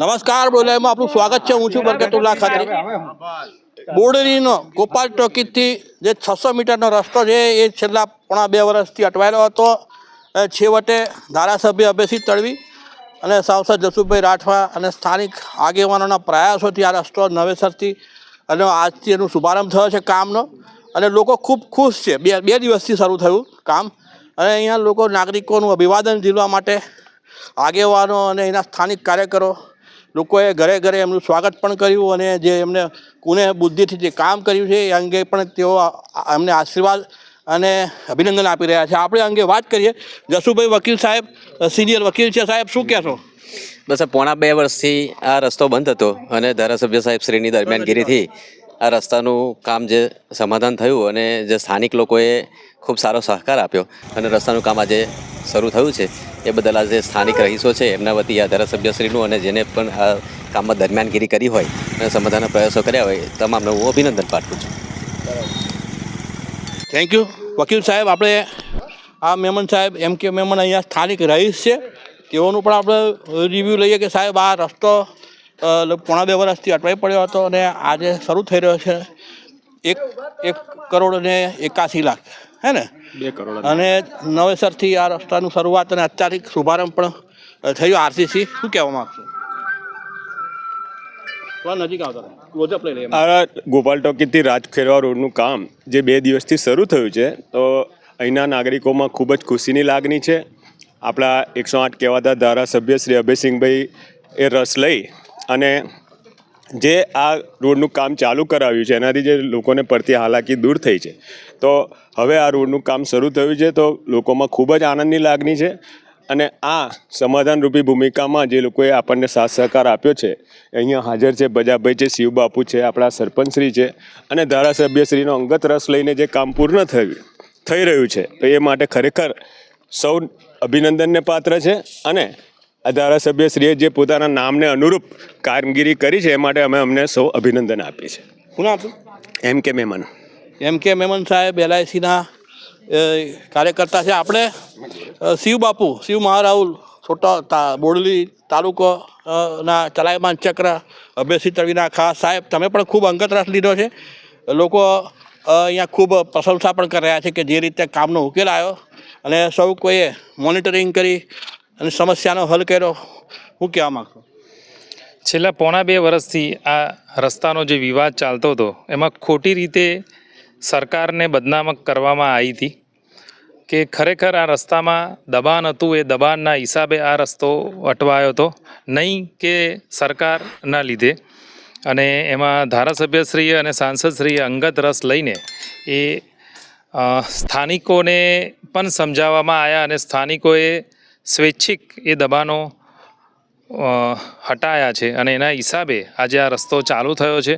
નમસ્કાર બોલાયમાં આપનું સ્વાગત છે. હું છું બરકતુલ્લા ખાતરી બોડરીનો ગોપાલ ટોકીથી જે છસો મીટરનો રસ્તો છે એ છેલ્લા પોણા બે વર્ષથી અટવાયેલો હતો. છેવટે ધારાસભ્ય અભયસિંહ તળવી અને સાંસદ જસુભાઈ રાઠવા અને સ્થાનિક આગેવાનોના પ્રયાસોથી આ રસ્તો નવેસરથી અને આજથી એનો શુભારંભ થયો છે કામનો. અને લોકો ખૂબ ખુશ છે. બે બે દિવસથી શરૂ થયું કામ. અને અહીંયા લોકો નાગરિકોનું અભિવાદન ઝીલવા માટે આગેવાનો અને એના સ્થાનિક કાર્યકરો લોકોએ ઘરે ઘરે એમનું સ્વાગત પણ કર્યું અને જે એમને કુને બુદ્ધિથી જે કામ કર્યું છે, એ અંગે પણ તેઓ એમને આશીર્વાદ અને અભિનંદન આપી રહ્યા છે. આપણે અંગે વાત કરીએ. જસુભાઈ વકીલ સાહેબ સિનિયર વકીલ છે સાહેબ, શું કહેશો? બસ પોણા બે વર્ષથી આ રસ્તો બંધ હતો અને ધારાસભ્ય સાહેબ શ્રીની દરમિયાનગીરીથી આ રસ્તાનું કામ જે સમાધાન થયું અને જે સ્થાનિક લોકોએ ખૂબ સારો સહકાર આપ્યો અને રસ્તાનું કામ આજે શરૂ થયું છે. એ બદલ આજે સ્થાનિક રહીશો છે, એમના વતી આ ધારાસભ્યશ્રીનું અને જેને પણ આ કામમાં દરમિયાનગીરી કરી હોય અને સમાધાનના પ્રયાસો કર્યા હોય તમામને હું અભિનંદન પાઠવું છું. થેન્ક યુ વકીલ સાહેબ, આપણે આ મેમન સાહેબ, એમ કે મેમન અહીંયા સ્થાનિક રહીશ છે, તેઓનું પણ આપણે રિવ્યૂ લઈએ કે સાહેબ, આ રસ્તો પોણા બે વર્ષથી અટવાઈ પડ્યો હતો અને આજે શરૂ થઈ રહ્યો છે, એક એક કરોડ અને એકાસી લાખ. હે ને? બે કરોડ અને નવેસરથી આ રસ્તાનું શરૂઆત અને અત્યારથી શુભારંભ પણ થયો આરસીસી. શું કહેવા માગશો? નજીક આવતા ગોપાલ ટોકીથી રાજખેરવા રોડનું કામ જે બે દિવસથી શરૂ થયું છે તો અહીંના નાગરિકોમાં ખૂબ જ ખુશીની લાગણી છે. આપણા એકસો આઠ કહેવાતા ધારાસભ્ય શ્રી અભયસિંહભાઈ એ રસ લઈ અને જે આ રોડનું કામ ચાલુ કરાવ્યું છે, એનાથી જે લોકોને પડતી હાલાકી દૂર થઈ છે. તો હવે આ રોડનું કામ શરૂ થયું છે, તો લોકોમાં ખૂબ જ આનંદની લાગણી છે અને આ સમાધાનરૂપી ભૂમિકામાં જે લોકોએ આપણને સાથ સહકાર આપ્યો છે, અહીંયા હાજર છે બજાભાઈ, છે શિવબાપુ છે આપણા સરપંચશ્રી છે અને ધારાસભ્યશ્રીનો અંગત રસ લઈને જે કામ પૂર્ણ થયું, થઈ રહ્યું છે. તો એ માટે ખરેખર સૌ અભિનંદનને પાત્ર છે અને ધારાસભ્યશ્રીએ જે પોતાના નામને અનુરૂપ કામગીરી કરી છે એ માટે અમે અમને સૌ અભિનંદન આપીએ છીએ. શું નામ એમ કે મેમન. એમ કે મેમન સાહેબ એલઆઈસીના કાર્યકર્તા છે આપણે. શિવ બાપુ શિવ મહારાહુલ છોટા તા બોડલી તાલુકો ના ચલાયમાન ચક્ર અભ્યસિત તળવીના ખાસ સાહેબ તમે પણ ખૂબ અંગત રસ લીધો છે. લોકો અહીંયા ખૂબ પ્રશંસા પણ કરી રહ્યા છે કે જે રીતે કામનો ઉકેલ આવ્યો. અને સૌ કોઈએ મોનિટરિંગ કરી અને સમસ્યાનો હલ કર્યો. હું કહેવા માગશો છેલ્લા પોણા બે વર્ષથી આ રસ્તાનો જે વિવાદ ચાલતો હતો, એમાં ખોટી રીતે સરકારને બદનામક કરવામાં આવી હતી કે ખરેખર આ રસ્તામાં દબાણ હતું, એ દબાણના હિસાબે આ રસ્તો અટવાયો હતો. નહીં કે સરકારના લીધે. અને એમાં ધારાસભ્યશ્રીએ અને સાંસદશ્રીએ અંગત રસ લઈને એ સ્થાનિકોને પણ સમજાવવામાં આવ્યા અને સ્થાનિકોએ સ્વૈચ્છિક એ દબાણો હટાયા છે અને એના હિસાબે આજે આ રસ્તો ચાલુ થયો છે.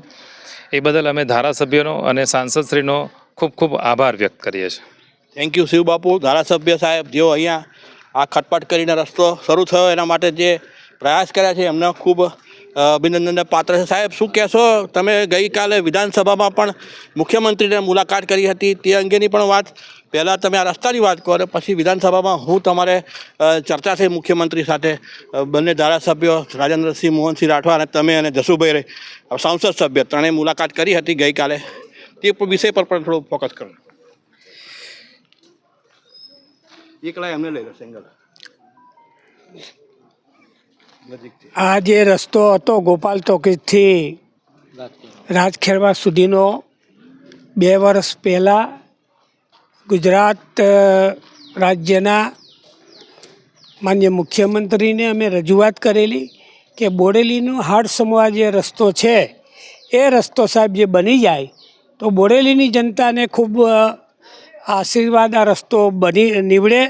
એ બદલ અમે ધારાસભ્યોનો અને સાંસદશ્રીનો ખૂબ ખૂબ આભાર વ્યક્ત કરીએ છીએ. થેન્ક યુ શિવ બાપુ. ધારાસભ્ય સાહેબ, જેઓ અહીંયા આ ખટપટ કરીને રસ્તો શરૂ થયો, એના માટે જે પ્રયાસ કર્યા છે, એમને ખૂબ અભિનંદનને પાત્ર છે. સાહેબ, શું કહેશો? તમે ગઈકાલે વિધાનસભામાં પણ મુખ્યમંત્રીને મુલાકાત કરી હતી. તે અંગેની પણ વાત પહેલાં તમે આ રસ્તાની વાત કરો પછી વિધાનસભામાં હું તમારે ચર્ચા થઈ મુખ્યમંત્રી સાથે બંને ધારાસભ્યો રાજેન્દ્રસિંહ મોહનસિંહ રાઠવા અને તમે અને જસુભાઈ રે- સાંસદ સભ્ય ત્રણેય મુલાકાત કરી હતી ગઈકાલે. તે વિષય પર પણ થોડું ફોકસ કરો. એકલા એમને લઈ લો સિંગલ આ જે રસ્તો હતો ગોપાલ ટોકીજથી રાજખેરવા સુધીનો બે વર્ષ પહેલાં ગુજરાત રાજ્યના માન્ય મુખ્યમંત્રીને અમે રજૂઆત કરેલી કે બોડેલીનું હાડ સમવા જે રસ્તો છે, એ રસ્તો સાહેબ જે બની જાય, તો બોડેલીની જનતાને ખૂબ આશીર્વાદ આ રસ્તો બની, નીવડે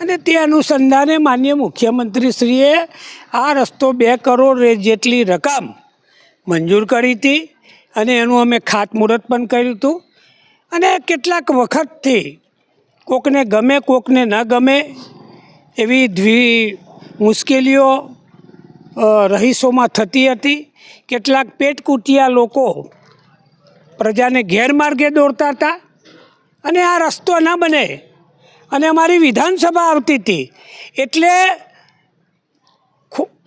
અને તે અનુસંધાને માન્ય મુખ્યમંત્રીશ્રીએ આ રસ્તો બે કરોડ જેટલી રકમ મંજૂર કરી હતી અને એનું અમે ખાતમુહૂર્ત પણ કર્યું હતું. અને કેટલાક વખતથી કોકને ગમે, કોકને ન ગમે એવી દ્વિ મુશ્કેલીઓ રહીશોમાં થતી હતી. કેટલાક પેટકૂટિયા લોકો પ્રજાને ગેરમાર્ગે દોરતા હતા અને આ રસ્તો ન બને. અને અમારી વિધાનસભા આવતી હતી. એટલે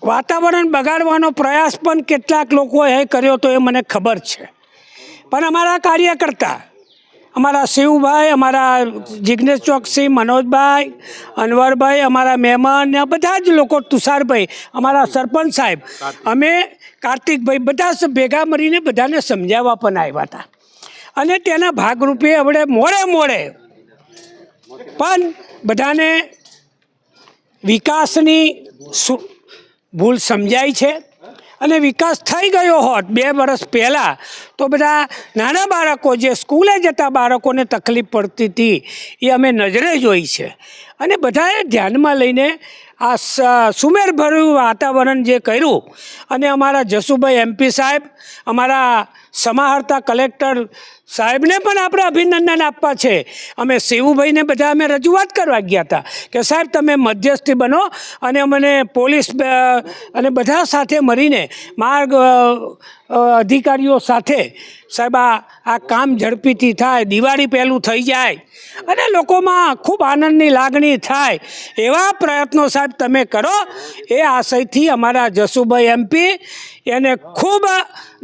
વાતાવરણ બગાડવાનો પ્રયાસ પણ કેટલાક લોકોએ કર્યો તો એ મને ખબર છે. પણ અમારા કાર્યકર્તા અમારા શિવભાઈ, અમારા જિગ્નેશ ચોકસી, મનોજભાઈ, અનવરભાઈ, અમારા મહેમાન ને બધા જ લોકો, તુષારભાઈ, અમારા સરપંચ સાહેબ. અમે કાર્તિકભાઈ બધા ભેગા મળીને બધાને સમજાવવા પણ આવ્યા હતા. અને તેના ભાગરૂપે આપણે મોડે મોડે પણ બધાને વિકાસની શું ભૂલ સમજાય છે. અને વિકાસ થઈ ગયો હોત બે વર્ષ પહેલાં, તો બધા નાના બાળકો જે સ્કૂલે જતા બાળકોને તકલીફ પડતી હતી, એ અમે નજરે જોઈ છે. અને બધાએ ધ્યાનમાં લઈને આ સુમેરભર્યું વાતાવરણ જે કર્યું, અને અમારા જસુભાઈ એમપી સાહેબ, અમારા સમાહર્તા કલેક્ટર સાહેબને પણ આપણે અભિનંદન આપવા છે. અમે શિવુભાઈને બધા અમે રજૂઆત કરવા ગયા હતા કે, સાહેબ, તમે મધ્યસ્થી બનો અને અમને પોલીસ અને બધા સાથે મળીને માર્ગ અધિકારીઓ સાથે. સાહેબ, આ કામ ઝડપીથી થાય, દિવાળી પહેલું થઈ જાય અને લોકોમાં ખૂબ આનંદની લાગણી થાય. એવા પ્રયત્નો સાહેબ તમે કરો, એ આશયથી અમારા જસુભાઈ એમપી એને ખૂબ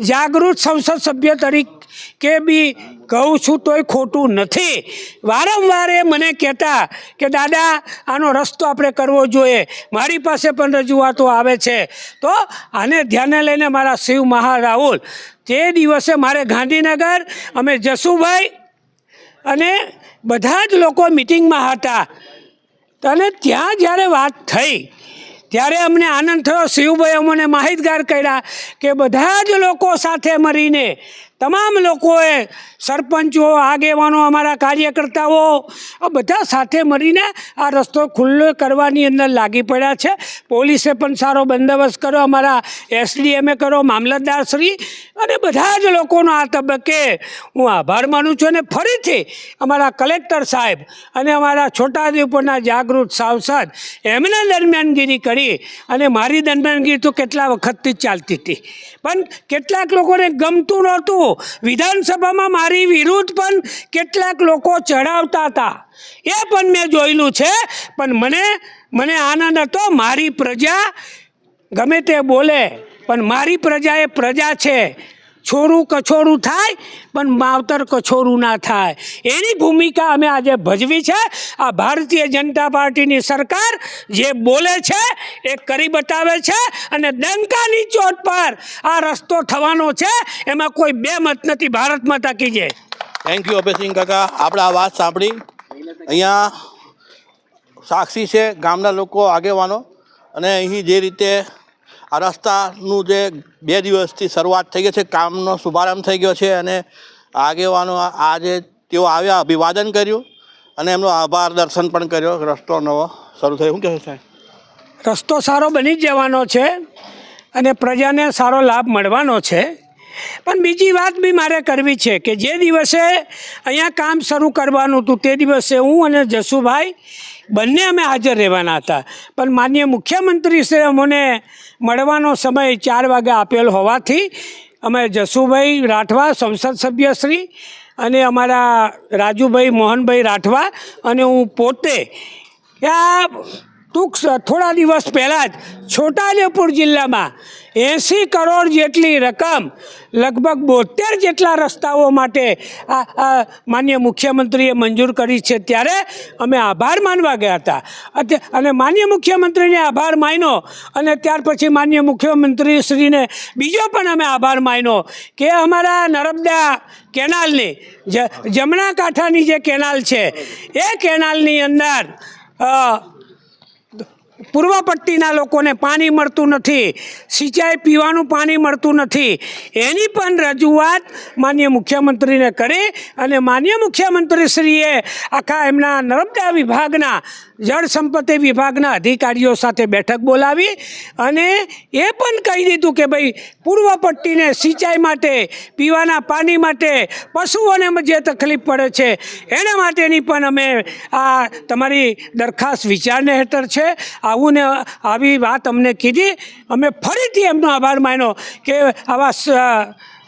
જાગૃત સંસદ સભ્ય તરીકે બી કહું છું તોય ખોટું નથી. વારંવાર એ મને કહેતા કે, દાદા, આનો રસ્તો આપણે કરવો જોઈએ. મારી પાસે પણ રજૂઆતો આવે છે. તો આને ધ્યાને લઈને મારા શિવ મહા રાહુલ તે દિવસે મારે ગાંધીનગર, અમે જસુભાઈ અને બધા જ લોકો મિટિંગમાં હતા. અને ત્યાં જ્યારે વાત થઈ, ત્યારે અમને આનંદ થયો. શિવભાઈ અમને માહિતગાર કર્યા કે બધા જ લોકો સાથે મળીને તમામ લોકોએ સરપંચો, આગેવાનો, અમારા કાર્યકર્તાઓ, આ બધા સાથે મળીને આ રસ્તો ખુલ્લો કરવાની અંદર લાગી પડ્યા છે. પોલીસે પણ સારો બંદોબસ્ત કર્યો. અમારા એસડીએમએ કર્યો, મામલતદાર શ્રી અને બધા જ લોકોનો આ તબક્કે હું આભાર માનું છું અને ફરીથી અમારા કલેક્ટર સાહેબ અને અમારા છોટાઉદેપુરના જાગૃત સાંસદ એમને દરમિયાનગીરી કરી અને મારી દરમિયાનગીરી તો કેટલા વખતથી ચાલતી હતી. પણ કેટલાક લોકોને ગમતું નહોતું. વિધાનસભામાં મારી વિરુદ્ધ પણ કેટલાક લોકો ચડાવતા હતા. એ પણ મેં જોયેલું છે. પણ મને મને આનંદ હતો, મારી પ્રજા ગમે તે બોલે, પણ મારી પ્રજા એ પ્રજા છે. છોરું કછોરું થાય, પણ માવતર કછોરું ના થાય. એની ભૂમિકા અમે આજે ભજવી છે. આ ભારતીય જનતા પાર્ટીની સરકાર જે બોલે છે, એ કરી બતાવે છે, અને ડંકાની ચોટ પર આ રસ્તો થવાનો છે. એમાં કોઈ બે મત નથી. ભારત માતા કી થેન્ક યુ અભયસિંહ કાકા. આપણે આ વાત સાંભળી. અહીંયા સાક્ષી છે ગામના લોકો આગેવાનો. અને અહીં જે રીતે આ રસ્તાનું જે બે દિવસથી શરૂઆત થઈ ગઈ છે, કામનો શુભારંભ થઈ ગયો છે અને આગેવાનો આજે તેઓ આવ્યા, અભિવાદન કર્યું અને એમનો આભાર દર્શન પણ કર્યો. રસ્તો નવો શરૂ થયો. શું કહે સાહેબ? રસ્તો સારો બની જવાનો છે અને પ્રજાને સારો લાભ મળવાનો છે. પણ બીજી વાત બી મારે કરવી છે કે જે દિવસે અહીંયા કામ શરૂ કરવાનું હતું તે દિવસે હું અને જસુભાઈ બંને અમે હાજર રહેવાના હતા. પણ માન્ય મુખ્યમંત્રી શ્રી અમને મળવાનો સમય ચાર વાગે આપેલ હોવાથી અમે જસુભાઈ રાઠવા, સંસદ સભ્યશ્રી અને અમારા રાજુભાઈ મોહનભાઈ રાઠવા અને હું પોતે આ ટૂંક થોડા દિવસ પહેલાં જ છોટાઉદેપુર જિલ્લામાં એંસી કરોડ જેટલી રકમ, લગભગ બોતેર જેટલા રસ્તાઓ માટે આ માન્ય મુખ્યમંત્રીએ મંજૂર કરી છે. ત્યારે અમે આભાર માનવા ગયા હતા. અને માન્ય મુખ્યમંત્રીને આભાર માન્યો અને ત્યાર પછી માન્ય મુખ્યમંત્રી શ્રીને બીજો પણ અમે આભાર માન્યો કે અમારા નર્મદા કેનાલની જમણા કાંઠાની જે કેનાલ છે, એ કેનાલની અંદર પૂર્વ પટ્ટીના લોકોને પાણી મળતું નથી, સિંચાઈ પીવાનું પાણી મળતું નથી. એની પણ રજૂઆત માન્ય મુખ્યમંત્રીને કરી અને માન્ય મુખ્યમંત્રીશ્રીએ આખા એમના નર્મદા વિભાગના જળ સંપત્તિ વિભાગના અધિકારીઓ સાથે બેઠક બોલાવી અને એ પણ કહી દીધું કે ભાઈ પૂર્વ પટ્ટીને સિંચાઈ માટે, પીવાના પાણી માટે પશુઓને જે તકલીફ પડે છે, એના માટેની પણ અમે આ તમારી દરખાસ્ત વિચારને હેઠળ છે. આવું ને આવી વાત અમને કીધી. અમે ફરીથી એમનો આભાર માન્યો કે આવા સ-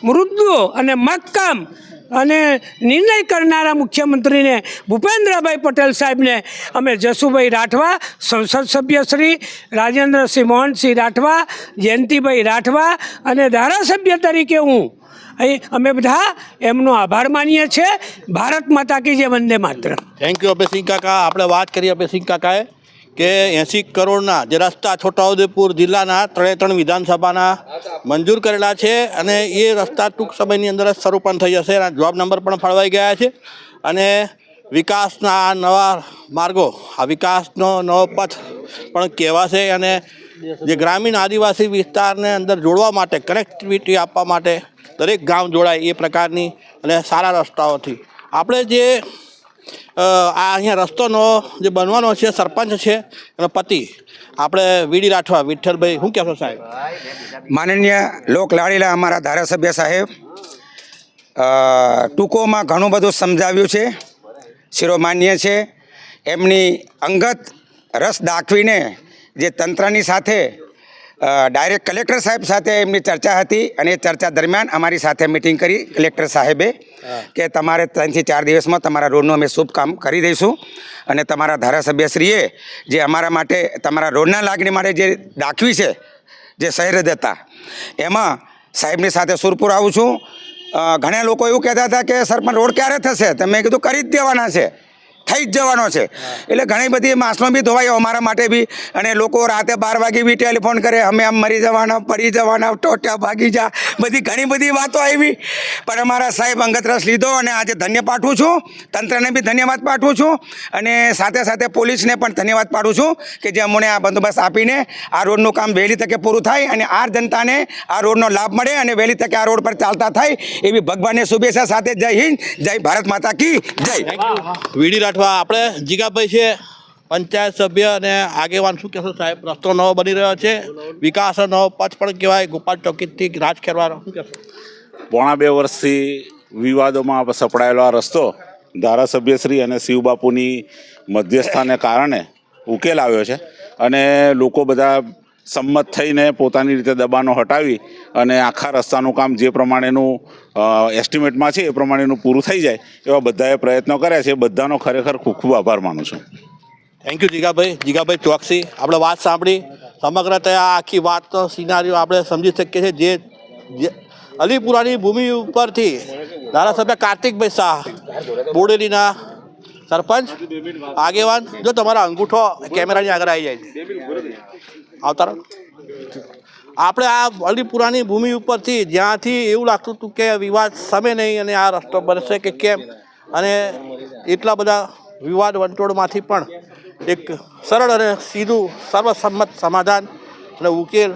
મૃદુ અને મક્કમ અને નિર્ણય કરનારા મુખ્યમંત્રીને ભૂપેન્દ્રભાઈ પટેલ સાહેબને અમે જસુભાઈ રાઠવા, સંસદ સભ્ય શ્રી રાજેન્દ્રસિંહ મોહનસિંહ રાઠવા, જયંતિભાઈ રાઠવા અને ધારાસભ્ય તરીકે હું અહીં અમે બધા એમનો આભાર માનીએ છીએ. ભારત માતા કી જે વંદે માત્ર થેન્ક યુ અભયસિંહ કાકા. આપણે વાત કરી અભયસિંહ કાકાએ. કે એંસી કરોડના જે રસ્તા છોટાઉદેપુર જિલ્લાના ત્રણે ત્રણ વિધાનસભાના મંજૂર કરેલા છે અને એ રસ્તા ટૂંક સમયની અંદર જ શરૂ પણ થઈ જશે એના જોબ નંબર પણ ફાળવાઈ ગયા છે. અને વિકાસના નવા માર્ગો, આ વિકાસનો નવો પથ પણ કહેવાશે અને જે ગ્રામીણ આદિવાસી વિસ્તારને અંદર જોડવા માટે કનેક્ટિવિટી આપવા માટે દરેક ગામ જોડાય એ પ્રકારની અને સારા રસ્તાઓથી. આપણે જે આ અહીંયા રસ્તોનો જે બનવાનો છે, સરપંચ છે, એનો પતિ. આપણે વીડી રાઠવા, વિઠ્ઠલભાઈ, શું કહેશો સાહેબ? માનનીય લોક લાડીલા અમારા ધારાસભ્ય સાહેબ ટૂંકોમાં ઘણું બધું સમજાવ્યું છે, શિરોમાન્ય છે. એમની અંગત રસ દાખવીને જે તંત્રની સાથે ડાયરેક્ટ કલેક્ટર સાહેબ સાથે એમની ચર્ચા હતી અને એ ચર્ચા દરમિયાન અમારી સાથે મિટિંગ કરી કલેક્ટર સાહેબે કે તમારે ત્રણથી ચાર દિવસમાં તમારા રોડનું અમે શુભ કામ કરી દઈશું અને તમારા ધારાસભ્યશ્રીએ જે અમારા માટે તમારા રોડના લાગણી માટે જે દાખવી છે જે શહેર દેતા એમાં સાહેબની સાથે સુરપુર આવું છું. ઘણા લોકો એવું કહેતા હતા કે સરપંચ રોડ ક્યારે થશે? તો મેં કીધું કરી જ દેવાના છે. થઈ જ જવાનો છે. એટલે ઘણી બધી માસલો બી ધોવાયો અમારા માટે બી અને લોકો રાતે બાર વાગે બી ટેલિફોન કરે, અમે આમ મરી જવાના, પડી જવાના ટોટ્યા ભાગી જા. બધી ઘણી બધી વાતો આવી. પણ અમારા સાહેબ અંગત રસ લીધો અને આજે ધન્ય પાઠવું છું. તંત્રને બી ધન્યવાદ પાઠવું છું. અને સાથે સાથે પોલીસને પણ ધન્યવાદ પાઠવું છું કે જે અમને આ બંદોબસ્ત આપીને આ રોડનું કામ વહેલી તકે પૂરું થાય અને આ જનતાને આ રોડનો લાભ મળે અને વહેલી તકે આ રોડ પર ચાલતા થાય. એવી ભગવાનની શુભેચ્છા સાથે જય હિન્દ, જય ભારત માતા કી જય. વીડી રાઠવા આપણે જીગાભાઈ છે, પંચાયત સભ્ય અને આગેવાન શું કહેશો સાહેબ? રસ્તો નવો બની રહ્યો છે, વિકાસ નવો પચ પણ કહેવાય, ગોપાલ ચોકીથી રાજ ખેરવાનો શું કહેશો? પોણા બે વર્ષથી વિવાદોમાં સપડાયેલો આ રસ્તો ધારાસભ્યશ્રી અને શિવબાપુની મધ્યસ્થાને કારણે ઉકેલ આવ્યો છે. અને લોકો બધા સંમત થઈને પોતાની રીતે દબાણો હટાવી અને આખા રસ્તાનું કામ જે પ્રમાણેનું એસ્ટિમેટમાં છે એ પ્રમાણેનું પૂરું થઈ જાય, એવા બધાએ પ્રયત્નો કર્યા છે. બધાનો ખરેખર ખૂબ ખૂબ આભાર માનું છું. Thank you Jigabhai. જીગાભાઈ ચોકસી. આપણે વાત સાંભળી. સમગ્ર આ આખી વાતનો સિનારીઓ આપણે સમજી શકીએ છીએ. જે અલીપુરાની ભૂમિ ઉપરથી ધારાસભ્ય કાર્તિકભાઈ શાહ, બોડેલીના સરપંચ, આગેવાન. જો તમારા અંગૂઠો કેમેરાની આગળ આવી જાય. આવતા આપણે આ અલીપુરાની ભૂમિ ઉપરથી જ્યાંથી એવું લાગતું હતું કે વિવાદ સમે નહીં અને આ રસ્તો બનશે કે કેમ? અને એટલા બધા વિવાદ વંટોળમાંથી પણ એક સરળ અને સીધું સર્વસંમત સમાધાન અને ઉકેલ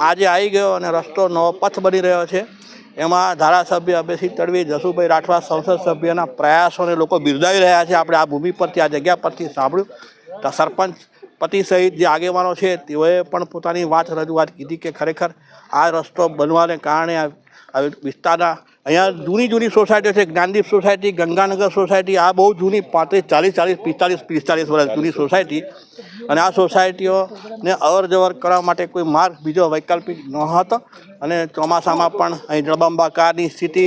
આજે આવી ગયો અને રસ્તો નવો પથ બની રહ્યો છે. એમાં ધારાસભ્ય અભયસિંહ તડવી, જસુભાઈ રાઠવા, સંસદ સભ્યના પ્રયાસોને લોકો બિરદાવી રહ્યા છે. આપણે આ ભૂમિ પરથી, આ જગ્યા પરથી સાંભળ્યું. તો સરપંચ પતિ સહિત જે આગેવાનો છે, તેઓએ પણ પોતાની વાત રજૂઆત કીધી કે ખરેખર આ રસ્તો બનવાને કારણે આ વિસ્તારના અહીંયા જૂની જૂની સોસાયટીઓ છે, જ્ઞાનદીપ સોસાયટી, ગંગાનગર સોસાયટી, આ બહુ જૂની પાંત્રીસ, ચાલીસ ચાલીસ, પિસ્તાલીસ પિસ્તાલીસ વર્ષ જૂની સોસાયટી. અને આ સોસાયટીઓને અવર જવર કરવા માટે કોઈ માર્ગ, બીજો વૈકલ્પિક ન હતો. અને ચોમાસામાં પણ અહીં જળબંબાકારની સ્થિતિ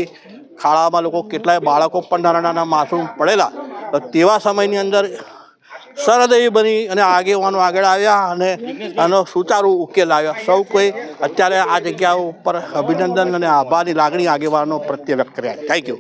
ખાડામાં લોકો કેટલાય બાળકો પણ નાના નાના માસૂમ પડેલા. તો તેવા સમયની અંદર સરહદ બની અને આગેવાનો આગળ આવ્યા અને આનો સુચારુ ઉકેલ આવ્યો. સૌ કોઈ અત્યારે આ જગ્યા ઉપર અભિનંદન અને આભારની લાગણી આગેવાનો પ્રત્યે વ્યક્ત કર્યા. Thank you